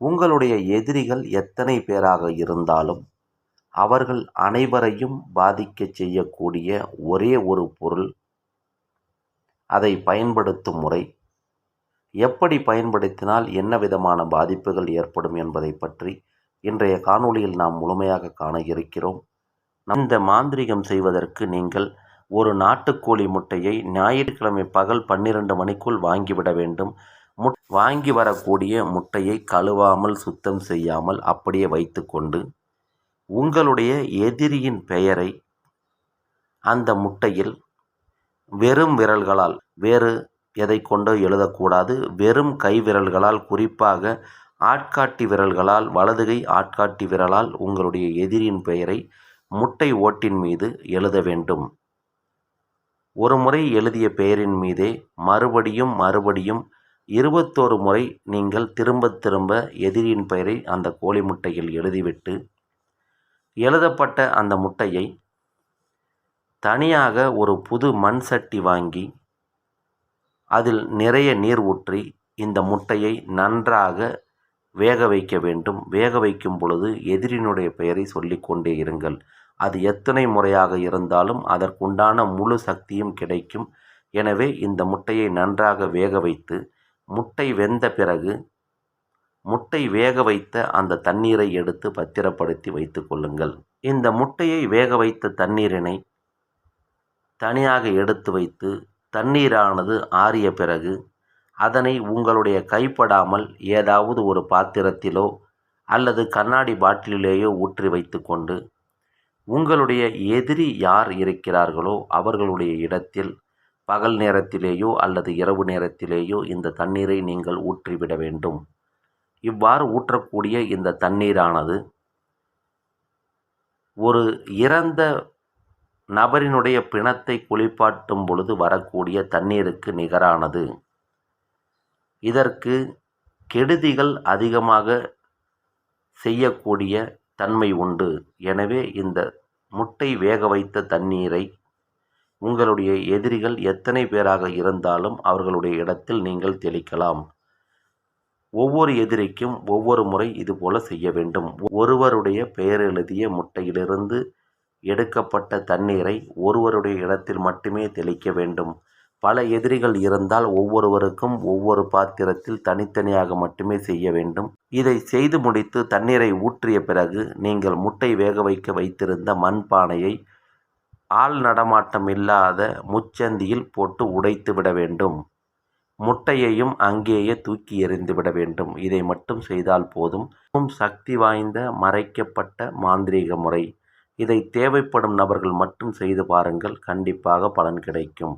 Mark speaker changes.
Speaker 1: உங்களுடைய எதிரிகள் எத்தனை பேராக இருந்தாலும் அவர்கள் அனைவரையும் பாதிக்கச் செய்யக்கூடிய ஒரே ஒரு பொருள் அதை பயன்படுத்தும் முறை. எப்படி பயன்படுத்தினால் என்ன விதமான பாதிப்புகள் ஏற்படும் என்பதை பற்றி இன்றைய காணொளியில் நாம் முழுமையாக காண இருக்கிறோம். இந்த மாந்திரிகம் செய்வதற்கு நீங்கள் ஒரு நாட்டுக்கோழி முட்டையை ஞாயிற்றுக்கிழமை பகல் பன்னிரண்டு மணிக்குள் வாங்கிவிட வேண்டும். முட் வாங்கி வரக்கூடிய முட்டையை கழுவாமல் சுத்தம் செய்யாமல் அப்படியே வைத்துக்கொண்டு உங்களுடைய எதிரியின் பெயரை அந்த முட்டையில் வெறும் விரல்களால் வேறு எதை கொண்டோ எழுதக்கூடாது. வெறும் கை விரல்களால் குறிப்பாக ஆட்காட்டி விரல்களால் வலதுகை ஆட்காட்டி விரலால் உங்களுடைய எதிரியின் பெயரை முட்டை ஓட்டின் மீது எழுத வேண்டும். ஒரு முறை எழுதிய பெயரின் மீதே மறுபடியும் மறுபடியும் இருபத்தோரு முறை நீங்கள் திரும்ப திரும்ப எதிரியின் பெயரை அந்த கோழி முட்டையில் எழுதிவிட்டு எழுதப்பட்ட அந்த முட்டையை தனியாக ஒரு புது மண் சட்டி வாங்கி அதில் நிறைய நீர் ஊற்றி இந்த முட்டையை நன்றாக வேக வைக்க வேண்டும். வேக வைக்கும் பொழுது எதிரினுடைய பெயரை சொல்லிக்கொண்டே இருங்கள். அது எத்தனை முறையாக இருந்தாலும் அதற்குண்டான முழு சக்தியும் கிடைக்கும். எனவே இந்த முட்டையை நன்றாக வேக வைத்து முட்டை வெந்த பிறகு முட்டை வேக வைத்த அந்த தண்ணீரை எடுத்து பத்திரப்படுத்தி வைத்து கொள்ளுங்கள். இந்த முட்டையை வேக வைத்த தண்ணீரினை தனியாக எடுத்து வைத்து தண்ணீரானது ஆறிய பிறகு அதனை உங்களுடைய கைப்படாமல் ஏதாவது ஒரு பாத்திரத்திலோ அல்லது கண்ணாடி பாட்டிலேயோ ஊற்றி வைத்துக்கொண்டு உங்களுடைய எதிரி யார் இருக்கிறார்களோ அவர்களுடைய இடத்தில் பகல் நேரத்திலேயோ அல்லது இரவு நேரத்திலேயோ இந்த தண்ணீரை நீங்கள் ஊற்றிவிட வேண்டும். இவ்வாறு ஊற்றக்கூடிய இந்த தண்ணீரானது ஒரு இறந்த நபரினுடைய பிணத்தை குளிப்பாட்டும் பொழுது வரக்கூடிய தண்ணீருக்கு நிகரானது. இதற்கு கெடுதிகள் அதிகமாக செய்யக்கூடிய தன்மை உண்டு. எனவே இந்த முட்டை வேக வைத்த தண்ணீரை உங்களுடைய எதிரிகள் எத்தனை பேராக இருந்தாலும் அவர்களுடைய இடத்தில் நீங்கள் தெளிக்கலாம். ஒவ்வொரு எதிரிக்கும் ஒவ்வொரு முறை இதுபோல செய்ய வேண்டும். ஒருவருடைய பெயர் எழுதிய முட்டையிலிருந்து எடுக்கப்பட்ட தண்ணீரை ஒருவருடைய இடத்தில் மட்டுமே தெளிக்க வேண்டும். பல எதிரிகள் இருந்தால் ஒவ்வொருவருக்கும் ஒவ்வொரு பாத்திரத்தில் தனித்தனியாக மட்டுமே செய்ய வேண்டும். இதை செய்து முடித்து தண்ணீரை ஊற்றிய பிறகு நீங்கள் முட்டை வேக வைக்க வைத்திருந்த மண்பானையை ஆள் நடமாட்டம் இல்லாத முச்சந்தியில் போட்டு உடைத்து விட வேண்டும். முட்டையையும் அங்கேயே தூக்கி எறிந்து விட வேண்டும். இதை மட்டும் செய்தால் போதும். சக்தி வாய்ந்த மறைக்கப்பட்ட மாந்திரீக முறை. இதை தேவைப்படும் நபர்கள் மட்டும் செய்து பாருங்கள். கண்டிப்பாக பலன் கிடைக்கும்.